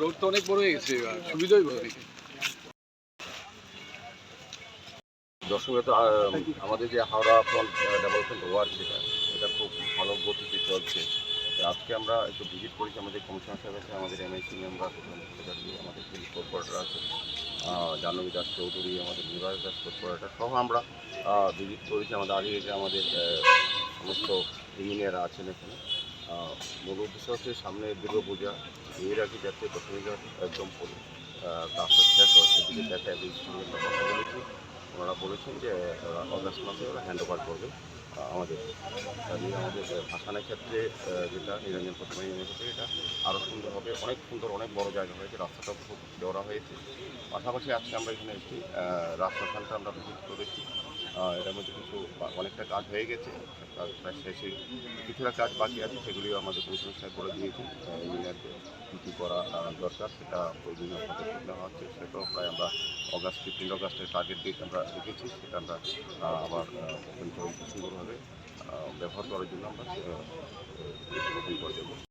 Road তো অনেক বড় হয়ে গেছে সুবিধাই হবে দেখে। দর্শক তো আমাদের যে হাওড়া ডেভেলপমেন্ট ওয়ার্ক যেটা, এটা খুব ভালো গতিতে চলছে। আজকে আমরা একটু ভিজিট করেছি আমাদের কমিশনার সাহেব আছে আমাদের এমআইসি মেম্বার আমাদের পুলিশ কর্পোরেটর আছে জাহ্নবী দাস চৌধুরী, আমাদের নিবাস দাস কর্পোরেটর সহ আমরা ভিজিট করেছি। আমাদের আগে আমাদের সমস্ত ইঞ্জিনিয়াররা আছেন এখানে। মূল উদ্দেশ্য হচ্ছে সামনে দুর্গাপূজা এর আগে যাতে প্রথমে একদম কাজটা শেষ হয়। সেদিকে দেখা ওনারা বলেছেন যে অগাস্ট মাসে ওরা হ্যান্ড ওভার করবে। আমাদের আমাদের ভাসানের ক্ষেত্রে যেটা নিরঞ্জন প্রথমে এটা আরও সুন্দর হবে। অনেক সুন্দর, অনেক বড় জায়গা হয়েছে। রাস্তাটাও খুব চওড়া হয়েছে। পাশাপাশি আজকে আমরা এখানে একটি রাস্তাখানটা আমরা ভিজিট করেছি এটার মধ্যে কিছু অনেকটা কাজ হয়ে গেছে। প্রায় শেষে কিছুটা কাজ বাকি আছে, সেগুলিও আমাদের সাহেব করে দিয়েছি ইঞ্জিনিয়ারকে কী কী করা দরকার সেটা প্রয়োজনীয় পদক্ষেপ নেওয়া হচ্ছে সেটাও প্রায় আমরা অগাস্ট ফিফটিন অগাস্টের টার্গেট ডেট আমরা রেখেছি। সেটা আমরা আবার সুন্দরভাবে ব্যবহার করার জন্য আমরা ওপেন করে দেবো।